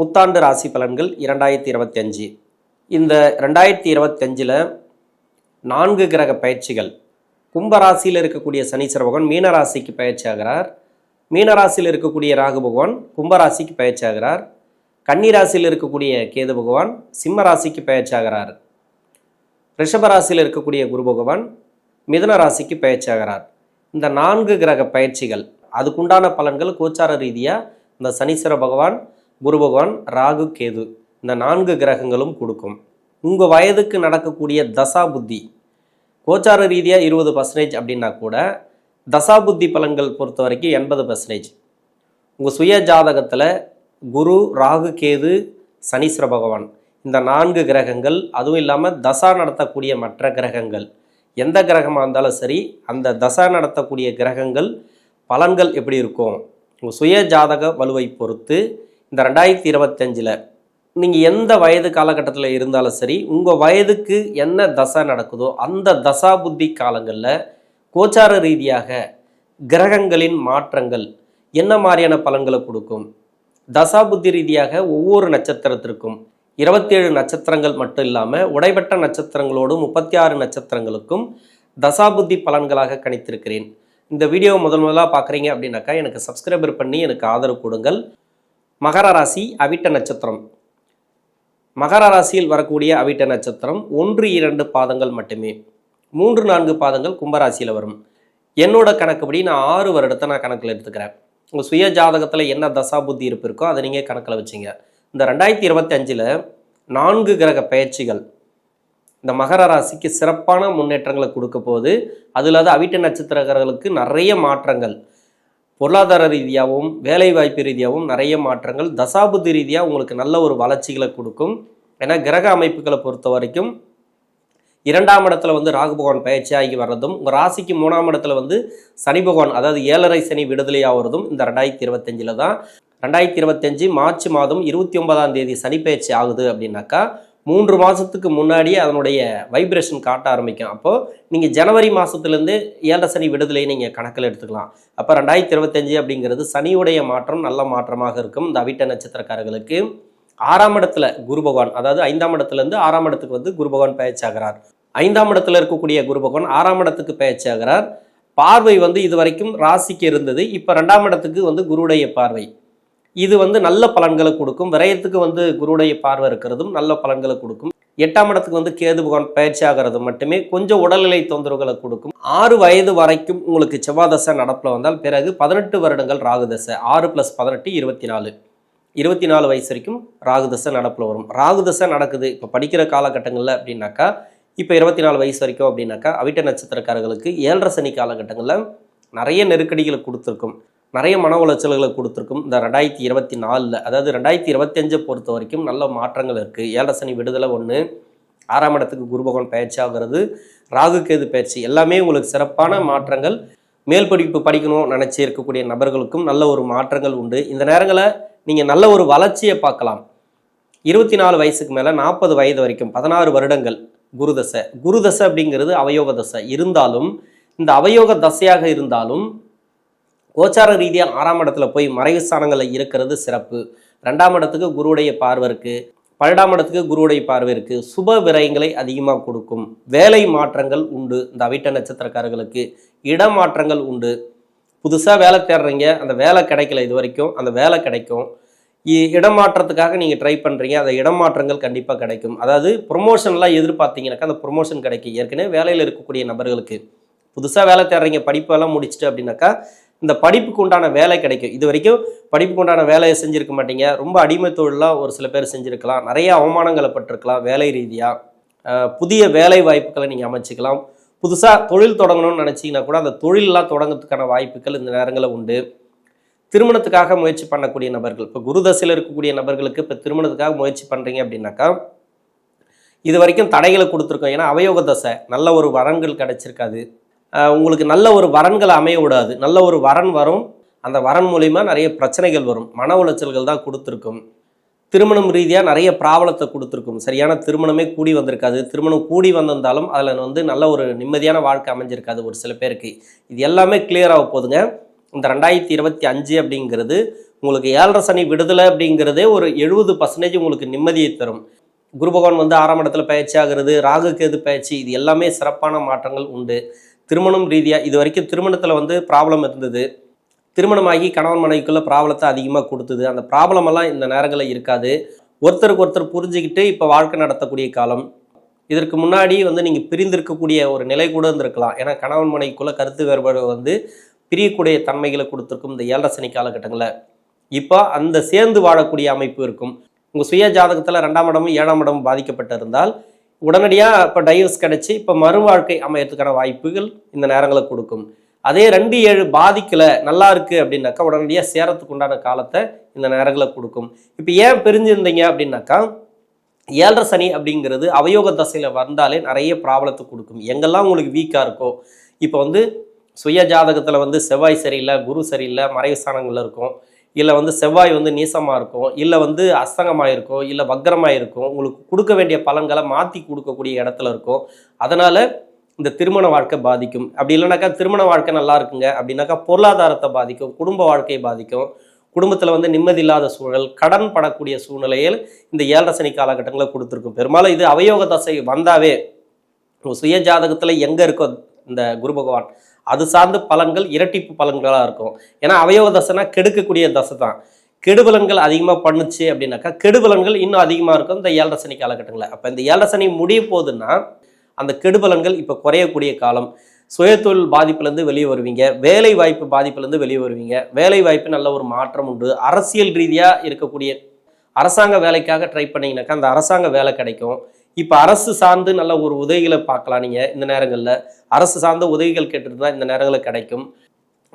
புத்தாண்டு ராசி பலன்கள் இரண்டாயிரத்தி இருபத்தி அஞ்சு. இந்த ரெண்டாயிரத்தி இருபத்தஞ்சில் நான்கு கிரக பயிற்சிகள். கும்பராசியில் இருக்கக்கூடிய சனீஸ்வர பகவான் மீனராசிக்கு பயிற்சி ஆகிறார். மீனராசியில் இருக்கக்கூடிய ராகு பகவான் கும்பராசிக்கு பயிற்சி ஆகிறார். கன்னிராசியில் இருக்கக்கூடிய கேது பகவான் சிம்ம ராசிக்கு பயிற்சி ஆகிறார். ரிஷபராசியில் இருக்கக்கூடிய குரு பகவான் மிதுன ராசிக்கு பயிற்சி ஆகிறார். இந்த நான்கு கிரக பயிற்சிகள் அதுக்குண்டான பலன்கள் கோச்சார ரீதியாக இந்த சனீஸ்வர பகவான் குரு பகவான் ராகு கேது. இந்த நான்கு கிரகங்களும் கொடுக்கும். உங்கள் வயதுக்கு நடக்கக்கூடிய தசா புத்தி. கோச்சார ரீதியாக இருபது பர்சன்டேஜ் அப்படின்னா கூட தசா புத்தி பலன்கள் பொறுத்த வரைக்கும் எண்பது பர்சன்டேஜ் உங்கள் சுய ஜாதகத்தில் குரு ராகு கேது சனீஸ்வர பகவான். இந்த நான்கு கிரகங்கள் அதுவும் இல்லாமல் தசா நடத்தக்கூடிய மற்ற கிரகங்கள். எந்த கிரகமாக இருந்தாலும் சரி அந்த தசா நடத்தக்கூடிய கிரகங்கள் பலன்கள் எப்படி இருக்கும்? உங்கள் சுய ஜாதக வலுவை பொறுத்து இந்த ரெண்டாயிரத்தி இருபத்தஞ்சில் நீங்கள் எந்த வயது காலகட்டத்தில் இருந்தாலும் சரி உங்கள் வயதுக்கு என்ன தசை நடக்குதோ அந்த தசா புத்தி காலங்களில் கோச்சார ரீதியாக கிரகங்களின் மாற்றங்கள் என்ன மாதிரியான பலன்களை கொடுக்கும்? தசா புத்தி ரீதியாக ஒவ்வொரு நட்சத்திரத்திற்கும் இருபத்தேழு நட்சத்திரங்கள் மட்டும் இல்லாமல் உடைபட்ட நட்சத்திரங்களோடு முப்பத்தி ஆறு நட்சத்திரங்களுக்கும் தசாபுத்தி பலன்களாக கணித்திருக்கிறேன். இந்த வீடியோ முதல் முதலாக பார்க்குறீங்க அப்படின்னாக்கா எனக்கு சப்ஸ்கிரைபர் பண்ணி எனக்கு ஆதரவு கொடுங்கள். மகர ராசி அவிட்ட நட்சத்திரம். மகர ராசியில் வரக்கூடிய அவிட்ட நட்சத்திரம் ஒன்று இரண்டு பாதங்கள் மட்டுமே. மூன்று நான்கு பாதங்கள் கும்பராசியில் வரும். என்னோட கணக்குப்படி நான் ஆறு வருடத்தை நான் கணக்கில் எடுத்துக்கிறேன். உங்கள் சுய ஜாதகத்தில் என்ன தசா புத்தி இருப்பு இருக்கோ அதை நீங்கள் கணக்கில் வச்சுங்க. இந்த ரெண்டாயிரத்தி இருபத்தஞ்சில் நான்கு கிரக பயிற்சிகள். இந்த மகர ராசிக்கு சிறப்பான முன்னேற்றங்களை கொடுக்க போகுது. அதில் அது அவிட்ட நட்சத்திரங்களுக்கு நிறைய மாற்றங்கள். பொருளாதார ரீதியாகவும் வேலைவாய்ப்பு ரீதியாகவும் நிறைய மாற்றங்கள். தசாபுத்தி ரீதியாக உங்களுக்கு நல்ல ஒரு வளர்ச்சிகளை கொடுக்கும். ஏன்னா கிரக அமைப்புகளை பொறுத்த வரைக்கும் இரண்டாம் இடத்துல வந்து ராகு பகவான் பயிற்சியாகி வர்றதும் உங்கள் ராசிக்கு மூணாம் இடத்துல வந்து சனி பகவான் அதாவது ஏழரை சனி விடுதலையாகிறதும் இந்த ரெண்டாயிரத்தி இருபத்தஞ்சில் தான். ரெண்டாயிரத்தி இருபத்தஞ்சி மார்ச் மாதம் இருபத்தி ஒன்பதாம் தேதி சனி பயிற்சி ஆகுது அப்படின்னாக்கா மூன்று மாதத்துக்கு முன்னாடியே அதனுடைய வைப்ரேஷன் காட்ட ஆரம்பிக்கும். அப்போது நீங்கள் ஜனவரி மாதத்துலேருந்து ஏழரை சனி விடுதலை நீங்கள் கணக்கில் எடுத்துக்கலாம். அப்போ ரெண்டாயிரத்தி இருபத்தஞ்சு அப்படிங்கிறது சனியுடைய மாற்றம் நல்ல மாற்றமாக இருக்கும். இந்த அவிட்ட நட்சத்திரக்காரர்களுக்கு ஆறாம் இடத்துல குரு பகவான் அதாவது ஐந்தாம் இடத்துலேருந்து ஆறாம் இடத்துக்கு வந்து குரு பகவான் பயிற்சியாகிறார் ஐந்தாம் இடத்துல இருக்கக்கூடிய குரு பகவான் ஆறாம் இடத்துக்கு பயிற்சியாகிறார் பார்வை வந்து இது வரைக்கும் ராசிக்கு இருந்தது. இப்போ ரெண்டாம் இடத்துக்கு வந்து குருடைய பார்வை. இது வந்து நல்ல பலன்களை கொடுக்கும். விரயத்துக்கு வந்து குருடைய பார்வை இருக்கிறதும் நல்ல பலன்களை கொடுக்கும். எட்டாம் இடத்துக்கு வந்து கேது பகவான் பயிற்சி ஆகிறது மட்டுமே கொஞ்சம் உடல்நிலை தொந்தரவுகளை கொடுக்கும். ஆறு வயது வரைக்கும் உங்களுக்கு செவ்வாதசை நடப்பில் வந்தால் பிறகு பதினெட்டு வருடங்கள் ராகுதசை. ஆறு ப்ளஸ் பதினெட்டு இருபத்தி நாலு இருபத்தி நாலு வயசு வரைக்கும் ராகுதசை நடப்பில் வரும். ராகுதசை நடக்குது. இப்போ படிக்கிற காலகட்டங்களில் அப்படின்னாக்கா இப்போ இருபத்தி நாலு வயசு வரைக்கும் அப்படின்னாக்கா அவிட்ட நட்சத்திரக்காரர்களுக்கு ஏழரை சனி காலகட்டங்களில் நிறைய நெருக்கடிகளை கொடுத்துருக்கும். நிறைய மன உளைச்சல்களை கொடுத்துருக்கும். இந்த ரெண்டாயிரத்தி இருபத்தி நாலில் அதாவது ரெண்டாயிரத்தி இருபத்தஞ்சை பொறுத்த வரைக்கும் நல்ல மாற்றங்கள் இருக்குது ஏழரை சனி விடுதலை ஒன்று ஆறாம் இடத்துக்கு குரு பகவான் பயிற்சி ஆகிறது ராகு கேது பயிற்சி எல்லாமே உங்களுக்கு சிறப்பான மாற்றங்கள். மேல் படிப்பு படிக்கணும் நினச்சி இருக்கக்கூடிய நபர்களுக்கும் நல்ல ஒரு மாற்றங்கள் உண்டு. இந்த நேரங்களில் நீங்கள் நல்ல ஒரு வளர்ச்சியை பார்க்கலாம். இருபத்தி நாலு வயசுக்கு மேலே நாற்பது வயது வரைக்கும் பதினாறு வருடங்கள் குருதசை குருதசை அப்படிங்கிறது அவயோக தசை. இருந்தாலும் இந்த அவயோக தசையாக இருந்தாலும் கோச்சார ரீதியாக ஆறாம் இடத்துல போய் மறைவு ஸ்தானங்களில் இருக்கிறது சிறப்பு. ரெண்டாம் இடத்துக்கு குருவுடைய பார்வை இருக்குது பன்னெண்டாம் இடத்துக்கு குருவுடைய பார்வை இருக்குது சுப விரயங்களை அதிகமாக கொடுக்கும். வேலை மாற்றங்கள் உண்டு. இந்த அவிட்ட நட்சத்திரக்காரர்களுக்கு இடமாற்றங்கள் உண்டு. புதுசாக வேலை தேடுறீங்க. அந்த வேலை கிடைக்கல இது வரைக்கும். அந்த வேலை கிடைக்கும். இ- இடமாற்றத்துக்காக நீங்கள் ட்ரை பண்ணுறீங்க அந்த இடமாற்றங்கள் கண்டிப்பாக கிடைக்கும். அதாவது ப்ரொமோஷன்லாம் எதிர்பார்த்தீங்கன்னாக்கா அந்த ப்ரொமோஷன் கிடைக்கும். ஏற்கனவே வேலையில் இருக்கக்கூடிய நபர்களுக்கு. புதுசாக வேலை தேடுறீங்க. படிப்பெல்லாம் முடிச்சுட்டு அப்படின்னாக்கா இந்த படிப்புக்கு உண்டான வேலை கிடைக்கும். இது வரைக்கும் படிப்புக்கு உண்டான வேலையை செஞ்சுருக்க மாட்டீங்க. ரொம்ப அடிமை தொழிலாக ஒரு சில பேர் செஞ்சுருக்கலாம். நிறைய அவமானங்களை பட்டிருக்கலாம் வேலை ரீதியாக புதிய வேலை வாய்ப்புகளை நீங்கள் அமைச்சிக்கலாம். புதுசாக தொழில் தொடங்கணும்னு நினச்சிங்கன்னா கூட அந்த தொழிலெலாம் தொடங்கிறதுக்கான வாய்ப்புகள் இந்த நேரங்களில் உண்டு. திருமணத்துக்காக முயற்சி பண்ணக்கூடிய நபர்கள் இப்போ குருதசையில் இருக்கக்கூடிய நபர்களுக்கு இப்போ திருமணத்துக்காக முயற்சி பண்ணுறீங்க அப்படின்னாக்கா இது வரைக்கும் தடைகளை கொடுத்துருக்கோம். ஏன்னா அவயோக தசை நல்ல ஒரு வரன்கள் கிடச்சிருக்காது. உங்களுக்கு நல்ல ஒரு வரன்களை அமைய விடாது நல்ல ஒரு வரன் வரும். அந்த வரன் மூலிமா நிறைய பிரச்சனைகள் வரும். மன உளைச்சல்கள் தான் கொடுத்துருக்கும். திருமணம் ரீதியாக நிறைய பிராபலத்தை கொடுத்துருக்கும். சரியான திருமணமே கூடி வந்திருக்காது. திருமணம் கூடி வந்திருந்தாலும் அதில் வந்து நல்ல ஒரு நிம்மதியான வாழ்க்கை அமைஞ்சிருக்காது ஒரு சில பேருக்கு. இது எல்லாமே கிளியர் ஆக போகுதுங்க இந்த ரெண்டாயிரத்தி இருபத்தி அஞ்சு அப்படிங்கிறது உங்களுக்கு ஏழரை சனி விடுதலை அப்படிங்கிறதே ஒரு எழுபது பர்சன்டேஜ் உங்களுக்கு நிம்மதியை தரும். குரு பகவான் வந்து ஆறாம் இடத்துல பயிற்சி ஆகிறது ராகு கேது பயிற்சி இது எல்லாமே சிறப்பான மாற்றங்கள் உண்டு. திருமணம் ரீதியாக இது வரைக்கும் திருமணத்தில் வந்து ப்ராப்ளம் இருந்தது. திருமணமாகி கணவன் மனைவிக்குள்ள ப்ராப்ளத்தை அதிகமாக கொடுத்தது. அந்த ப்ராப்ளம் எல்லாம் இந்த நேரங்களில் இருக்காது. ஒருத்தருக்கு ஒருத்தர் புரிஞ்சுக்கிட்டு இப்போ வாழ்க்கை நடத்தக்கூடிய காலம். இதற்கு முன்னாடி வந்து நீங்கள் பிரிந்திருக்கக்கூடிய ஒரு நிலை கூட இருந்திருக்கலாம். ஏன்னா கணவன் மனைவிக்குள்ள கருத்து வேறுபாடு வந்து பிரியக்கூடிய தன்மைகளை கொடுத்துருக்கும் இந்த ஏழரை சனி காலகட்டங்களில். இப்போ அந்த சேர்ந்து வாழக்கூடிய அமைப்பு இருக்கும். உங்கள் சுய ஜாதகத்தில் ரெண்டாம் இடமும் ஏழாம் இடமும் பாதிக்கப்பட்டிருந்தால் உடனடியாக இப்போ டைவர்ஸ் கிடச்சி இப்போ மறு வாழ்க்கை அமையறதுக்கான வாய்ப்புகள் இந்த நேரங்களை கொடுக்கும். அதே ரெண்டு ஏழு பாதிக்கலை நல்லா இருக்குது அப்படின்னாக்கா உடனடியாக சேரத்துக்கு உண்டான காலத்தை இந்த நேரங்களை கொடுக்கும். இப்போ ஏன் பிரிஞ்சிருந்தீங்க அப்படின்னாக்கா ஏழரை சனி அப்படிங்கிறது அவயோக தசையில் வந்தாலே நிறைய ப்ராப்ளத்தை கொடுக்கும். எங்கெல்லாம் உங்களுக்கு வீக்காக இருக்கோ இப்போ வந்து சுய ஜாதகத்தில் வந்து செவ்வாய் சரியில்லை குரு சரியில்லை மறைவு ஸ்தானங்கள்ல இருக்கும். இல்லை வந்து செவ்வாய் வந்து நீசமாக இருக்கும் இல்லை வந்து அஸ்தங்கமாக இருக்கும் இல்லை வக்கரமாக இருக்கும் உங்களுக்கு கொடுக்க வேண்டிய பலன்களை மாற்றி கொடுக்கக்கூடிய இடத்துல இருக்கும். அதனால் இந்த திருமண வாழ்க்கை பாதிக்கும். அப்படி இல்லைனாக்கா திருமண வாழ்க்கை நல்லா இருக்குங்க. அப்படின்னாக்கா பொருளாதாரத்தை பாதிக்கும் குடும்ப வாழ்க்கையை பாதிக்கும். குடும்பத்தில் வந்து நிம்மதி இல்லாத சூழல் கடன் படக்கூடிய சூழ்நிலையில் இந்த ஏழரை சனி காலகட்டங்களை கொடுத்துருக்கும். பெரும்பாலும் இது அவயோக தசை வந்தாவே சுய ஜாதகத்தில் எங்கே இருக்கோ இந்த குரு பகவான் அது சார்ந்து பலன்கள் இரட்டிப்பு பலன்களாக இருக்கும். ஏன்னா அவயவ தசைனா கெடுக்கக்கூடிய தசை தான். கெடுபலன்கள் அதிகமாக பண்ணுச்சு அப்படின்னாக்கா கெடுபலன்கள் இன்னும் அதிகமாக இருக்கும் இந்த ஏழரை சனி காலகட்டங்களில். அப்போ இந்த ஏழரை சனி முடிய போகுதுன்னா அந்த கெடுபலன்கள் இப்போ குறையக்கூடிய காலம். சுயதொழில் பாதிப்புலேருந்து வெளியே வருவீங்க. வேலை வாய்ப்பு பாதிப்புலேருந்து வெளியே வருவீங்க. வேலை வாய்ப்பு நல்ல ஒரு மாற்றம் உண்டு. அரசியல் ரீதியாக இருக்கக்கூடிய அரசாங்க வேலைக்காக ட்ரை பண்ணீங்கன்னாக்கா அந்த அரசாங்க வேலை கிடைக்கும். இப்போ அரசு சார்ந்து நல்ல ஒரு உதவிகளை பார்க்கலாம் நீங்கள் இந்த நேரங்களில். அரசு சார்ந்த உதவிகள் கேட்டுருந்தா இந்த நேரங்களில் கிடைக்கும்.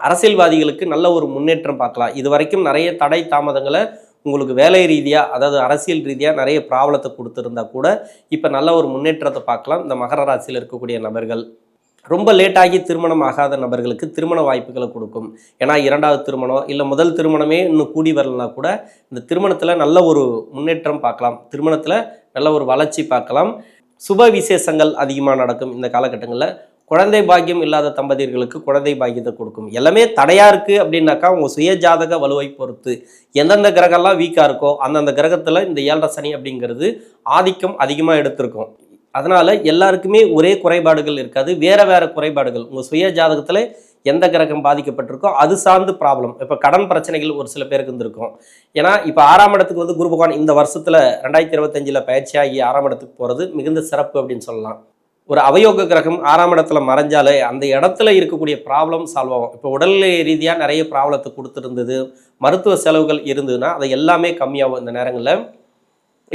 அரசியல்வாதிகளுக்கு நல்ல ஒரு முன்னேற்றம் பார்க்கலாம். இது வரைக்கும் நிறைய தடை தாமதங்களை உங்களுக்கு வேலை ரீதியாக அதாவது அரசியல் ரீதியாக நிறைய ப்ராப்ளத்தை கொடுத்துருந்தா கூட இப்போ நல்ல ஒரு முன்னேற்றத்தை பார்க்கலாம். இந்த மகர ராசியில் இருக்கக்கூடிய நபர்கள். ரொம்ப லேட்டாகி திருமணம் ஆகாத நபர்களுக்கு திருமண வாய்ப்புகளை கொடுக்கும். ஏன்னா இரண்டாவது திருமணம் இல்லை முதல் திருமணமே இன்னும் கூடி வரலனா கூட இந்த திருமணத்தில் நல்ல ஒரு முன்னேற்றம் பார்க்கலாம். திருமணத்தில் நல்ல ஒரு வளர்ச்சி பார்க்கலாம். சுப விசேஷங்கள் அதிகமாக நடக்கும் இந்த காலகட்டங்களில். குழந்தை பாக்கியம் இல்லாத தம்பதியர்களுக்கு குழந்தை பாக்கியத்தை கொடுக்கும். எல்லாமே தடையாக இருக்குது அப்படின்னாக்கா உங்கள் சுய ஜாதக வலுவை பொறுத்து. எந்தெந்த கிரகம்லாம் வீக்காக இருக்கோ அந்தந்த கிரகத்தில் இந்த ஏழரை சனி அப்படிங்கிறது ஆதிக்கம் அதிகமாக எடுத்திருக்கும். அதனால் எல்லாருக்குமே ஒரே குறைபாடுகள் இருக்காது. வேறு வேறு குறைபாடுகள். உங்கள் சுய ஜாதகத்தில் எந்த கிரகம் பாதிக்கப்பட்டிருக்கோ அது சார்ந்து ப்ராப்ளம் இப்போ கடன் பிரச்சனைகள் ஒரு சில பேருக்கு இருந்திருக்கும். ஏன்னா இப்போ ஆறாம் இடத்துக்கு வந்து குரு பகவான் இந்த வருஷத்தில் ரெண்டாயிரத்தி இருபத்தஞ்சில் பயிற்சியாகி ஆறாம் இடத்துக்கு போகிறது மிகுந்த சிறப்பு அப்படின்னு சொல்லலாம். ஒரு அவயோக கிரகம் ஆறாம் இடத்துல மறைஞ்சாலே அந்த இடத்துல இருக்கக்கூடிய ப்ராப்ளம் சால்வ் ஆகும். இப்போ உடல்நிலை ரீதியாக நிறைய ப்ராப்ளத்தை கொடுத்துருந்தது மருத்துவ செலவுகள் இருந்ததுன்னா அதை எல்லாமே கம்மியாகும் இந்த நேரங்களில்.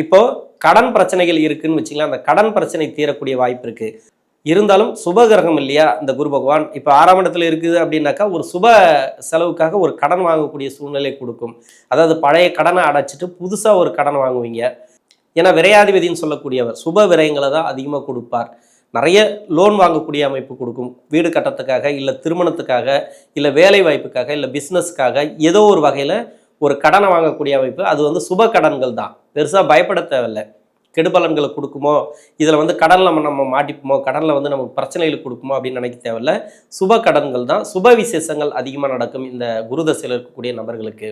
இப்போது கடன் பிரச்சனைகள் இருக்குதுன்னு வச்சுக்கலாம் அந்த கடன் பிரச்சனை தீரக்கூடிய வாய்ப்பு இருக்குது இருந்தாலும் சுப கிரகம் இல்லையா இந்த குரு பகவான்? இப்போ ஆறாம் இடத்துல இருக்குது அப்படின்னாக்கா ஒரு சுப செலவுக்காக ஒரு கடன் வாங்கக்கூடிய சூழ்நிலை கொடுக்கும். அதாவது பழைய கடனை அடைச்சிட்டு புதுசாக ஒரு கடன் வாங்குவீங்க. ஏன்னா விரையாதிபதின்னு சொல்லக்கூடியவர் சுப விரயங்களை தான் அதிகமாக கொடுப்பார். நிறைய லோன் வாங்கக்கூடிய அமைப்பு கொடுக்கும். வீடு கட்டத்துக்காக இல்லை திருமணத்துக்காக இல்லை வேலை வாய்ப்புக்காக இல்லை பிஸ்னஸ்க்காக ஏதோ ஒரு வகையில் ஒரு கடனை வாங்கக்கூடிய அமைப்பு. அது வந்து சுப கடன்கள் தான். பெருசாக பயப்பட தேவையில்லை. கெடுபலன்களை கொடுக்குமோ? இதில் வந்து கடனில் நம்ம நம்ம மாட்டிப்போமோ? கடனில் வந்து நமக்கு பிரச்சனைகள் கொடுக்குமோ? அப்படின்னு நினைக்க தேவையில்ல. சுப கடன்கள் தான். சுப விசேஷங்கள் அதிகமாக நடக்கும் இந்த குருதசையில் இருக்கக்கூடிய நபர்களுக்கு.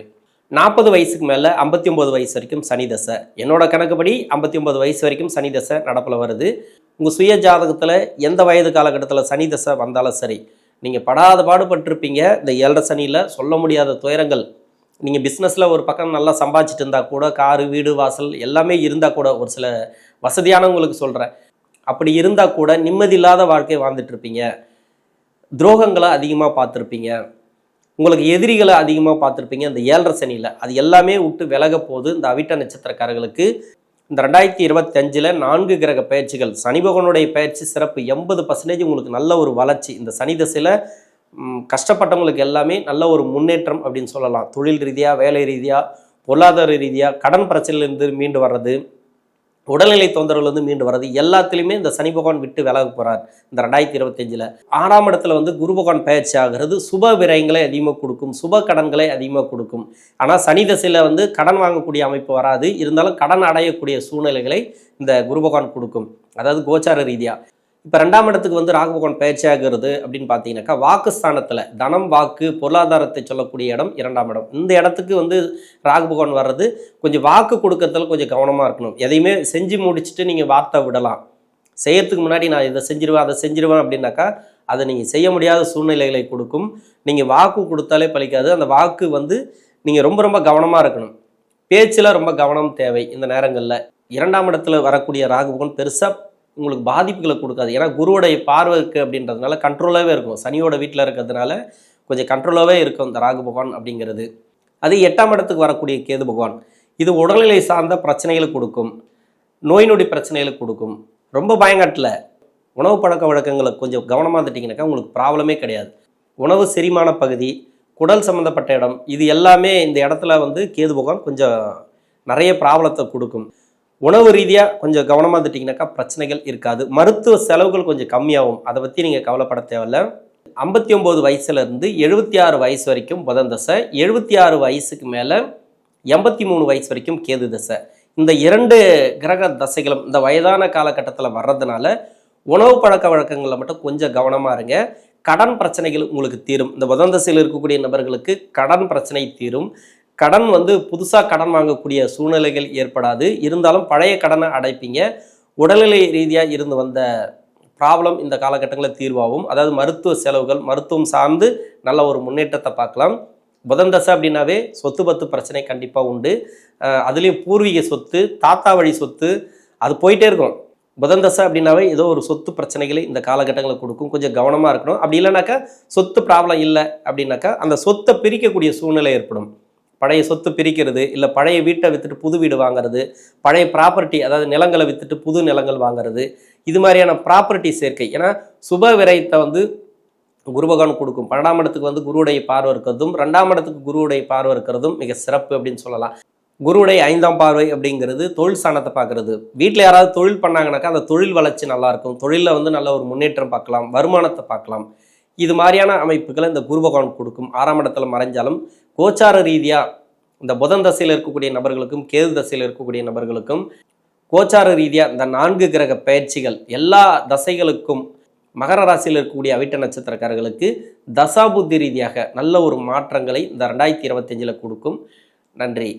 நாற்பது வயசுக்கு மேலே ஐம்பத்தி ஒம்பது வயசு வரைக்கும் சனி தசை. என்னோட கணக்குப்படி ஐம்பத்தி ஒம்பது வயசு வரைக்கும் சனி தசை நடப்பில் வருது. உங்கள் சுய ஜாதகத்தில் எந்த வயது காலகட்டத்தில் சனி தசை வந்தாலும் சரி நீங்கள் படாத பாடுபட்டிருப்பீங்க. இந்த ஏழரை சனியில் சொல்ல முடியாத துயரங்கள் நீங்கள் பிஸ்னஸில் ஒரு பக்கம் நல்லா சம்பாதிச்சிட்டு இருந்தால் கூட காரு வீடு வாசல் எல்லாமே இருந்தால் கூட ஒரு சில வசதியானவங்களுக்கு சொல்கிறேன் அப்படி இருந்தால் கூட நிம்மதி இல்லாத வாழ்க்கையை வாழ்ந்துட்டுருப்பீங்க துரோகங்களை அதிகமாக பார்த்துருப்பீங்க. உங்களுக்கு எதிரிகளை அதிகமாக பார்த்துருப்பீங்க. இந்த ஏழரை சனியில் அது எல்லாமே விட்டு விலக போகுது இந்த அவிட்ட நட்சத்திரக்காரர்களுக்கு. இந்த ரெண்டாயிரத்தி இருபத்தஞ்சில் நான்கு கிரக பயிற்சிகள் சனிபகவனுடைய பயிற்சி சிறப்பு எண்பது பர்சன்டேஜ் உங்களுக்கு நல்ல ஒரு வளர்ச்சி. இந்த சனி தசையில் கஷ்டப்பட்டவங்களுக்கு எல்லாமே நல்ல ஒரு முன்னேற்றம் அப்படின்னு சொல்லலாம். தொழில் ரீதியாக வேலை ரீதியாக பொருளாதார ரீதியாக கடன் பிரச்சனையிலேருந்து மீண்டு வர்றது உடல்நிலை தொந்தரவுலேருந்து மீண்டு வர்றது எல்லாத்துலேயுமே இந்த சனி பகவான் விட்டு விலக போகிறார் இந்த ரெண்டாயிரத்தி இருபத்தஞ்சில். ஆறாம் இடத்துல வந்து குரு பகவான் பயிற்சி ஆகிறது சுப விரயங்களை அதிகமாக கொடுக்கும் சுப கடன்களை அதிகமாக கொடுக்கும். ஆனால் சனி தசையில் வந்து கடன் வாங்கக்கூடிய அமைப்பு வராது. இருந்தாலும் கடன் அடையக்கூடிய சூழ்நிலைகளை இந்த குரு பகவான் கொடுக்கும். அதாவது கோச்சார ரீதியாக இப்போ ரெண்டாம் இடத்துக்கு வந்து ராகு பகவான் பயிற்சி ஆகிறது அப்படின்னு பார்த்தீங்கன்னாக்கா வாக்குஸ்தானத்தில் தனம் வாக்கு பொருளாதாரத்தை சொல்லக்கூடிய இடம் இரண்டாம் இடம். இந்த இடத்துக்கு வந்து ராகு பகவான் வர்றது கொஞ்சம் வாக்கு கொடுக்கறதுல கொஞ்சம் கவனமாக இருக்கணும். எதையுமே செஞ்சு முடிச்சுட்டு நீங்கள் வார்த்தை விடலாம். செய்யறதுக்கு முன்னாடி நான் இதை செஞ்சிருவேன் அதை செஞ்சிருவேன் அப்படின்னாக்கா அதை நீங்கள் செய்ய முடியாத சூழ்நிலைகளை கொடுக்கும். நீங்கள் வாக்கு கொடுத்தாலே பழிக்காது. அந்த வாக்கு வந்து நீங்கள் ரொம்ப ரொம்ப கவனமாக இருக்கணும். பேச்சில் ரொம்ப கவனம் தேவை இந்த நேரங்களில். இரண்டாம் இடத்துல வரக்கூடிய ராகுபகன் பெருசாக உங்களுக்கு பாதிப்புகளை கொடுக்காது. ஏன்னா குருவுடைய பார்வை இருக்குது அப்படின்றதுனால கண்ட்ரோலாகவே இருக்கும். சனியோட வீட்டில் இருக்கிறதுனால கொஞ்சம் கண்ட்ரோலாகவே இருக்கும் இந்த ராகு பகவான் அப்படிங்கிறது. அது எட்டாம் இடத்துக்கு வரக்கூடிய கேது பகவான். இது உடல்நிலை சார்ந்த பிரச்சனைகளை கொடுக்கும். நோய் நொடி பிரச்சனைகளை கொடுக்கும். ரொம்ப பயங்காட்டில். உணவு பழக்க வழக்கங்களை கொஞ்சம் கவனமாக இருந்துட்டிங்கனாக்கா உங்களுக்கு ப்ராப்ளமே கிடையாது. உணவு செரிமான பகுதி குடல் சம்மந்தப்பட்ட இடம் இது எல்லாமே இந்த இடத்துல வந்து கேது பகவான் கொஞ்சம் நிறைய ப்ராப்ளத்தை கொடுக்கும். உணவு ரீதியாக கொஞ்சம் கவனமாக இருந்துட்டிங்கனாக்கா பிரச்சனைகள் இருக்காது. மருத்துவ செலவுகள் கொஞ்சம் கம்மியாகும். அதை பற்றி நீங்கள் கவலைப்பட தேவையில்ல. ஐம்பத்தி ஒம்பது வயசுலேருந்து எழுபத்தி ஆறு வயசு வரைக்கும் புதன் தசை எழுபத்தி ஆறு வயசுக்கு மேலே எண்பத்தி மூணு வயசு வரைக்கும் கேது தசை. இந்த இரண்டு கிரக தசைகளும் இந்த வயதான காலகட்டத்தில் வர்றதுனால உணவு பழக்க வழக்கங்களில் மட்டும் கொஞ்சம் கவனமாக இருங்க. கடன் பிரச்சனைகள் உங்களுக்கு தீரும். இந்த புதன் தசையில் இருக்கக்கூடிய நபர்களுக்கு கடன் பிரச்சனை தீரும். கடன் வந்து புதுசாக கடன் வாங்கக்கூடிய சூழ்நிலைகள் ஏற்படாது. இருந்தாலும் பழைய கடனை அடைப்பீங்க. உடல்நிலை ரீதியாக இருந்து வந்த ப்ராப்ளம் இந்த காலகட்டங்களில் தீர்வாகும். அதாவது மருத்துவ செலவுகள் மருத்துவம் சார்ந்து நல்ல ஒரு முன்னேற்றத்தை பார்க்கலாம். புதன் தசை அப்படின்னாவே சொத்து பத்து பிரச்சனை கண்டிப்பாக உண்டு. அதுலேயும் பூர்வீக சொத்து தாத்தா வழி சொத்து அது போயிட்டே இருக்கும். புதன் தசை அப்படின்னாவே ஏதோ ஒரு சொத்து பிரச்சனைகளை இந்த காலகட்டங்களில் கொடுக்கும். கொஞ்சம் கவனமாக இருக்கணும். அப்படி இல்லைனாக்கா சொத்து ப்ராப்ளம் இல்லை அப்படின்னாக்கா அந்த சொத்தை பிரிக்கக்கூடிய சூழ்நிலை ஏற்படும். பழைய சொத்து பிரிக்கிறது இல்லை பழைய வீட்டை விற்றுட்டு புது வீடு வாங்குறது பழைய ப்ராப்பர்ட்டி அதாவது நிலங்களை விற்றுட்டு புது நிலங்கள் வாங்குறது இது மாதிரியான ப்ராப்பர்ட்டி சேர்க்கை. ஏன்னா சுப விரயத்தை வந்து குரு பகவான் கொடுக்கும். பன்னெண்டாம் இடத்துக்கு வந்து குருவுடைய பார்வை இருக்கிறதும் ரெண்டாம் இடத்துக்கு குருவுடைய பார்வை இருக்கிறதும் மிக சிறப்பு அப்படின்னு சொல்லலாம். குருவுடைய ஐந்தாம் பார்வை அப்படிங்கிறது தொழில் ஸ்தானத்தை பார்க்கறது. வீட்டில் யாராவது தொழில் பண்ணாங்கனாக்கா அந்த தொழில் வளர்ச்சி நல்லா இருக்கும். தொழிலில் வந்து நல்ல ஒரு முன்னேற்றம் பார்க்கலாம் வருமானத்தை பார்க்கலாம். இது மாதிரியான அமைப்புகளை இந்த குரு பகவான் கொடுக்கும். ஆறாம் இடத்துல மறைஞ்சாலும் கோச்சார ரீதியாக இந்த புதன் தசையில் இருக்கக்கூடிய நபர்களுக்கும் கேது தசையில் இருக்கக்கூடிய நபர்களுக்கும் கோச்சார ரீதியாக இந்த நான்கு கிரக பயிற்சிகள் எல்லா தசைகளுக்கும் மகர ராசியில் இருக்கக்கூடிய அவிட்ட நட்சத்திரக்காரர்களுக்கு தசாபுத்தி ரீதியாக நல்ல ஒரு மாற்றங்களை இந்த ரெண்டாயிரத்தி இருபத்தஞ்சில் கொடுக்கும். நன்றி.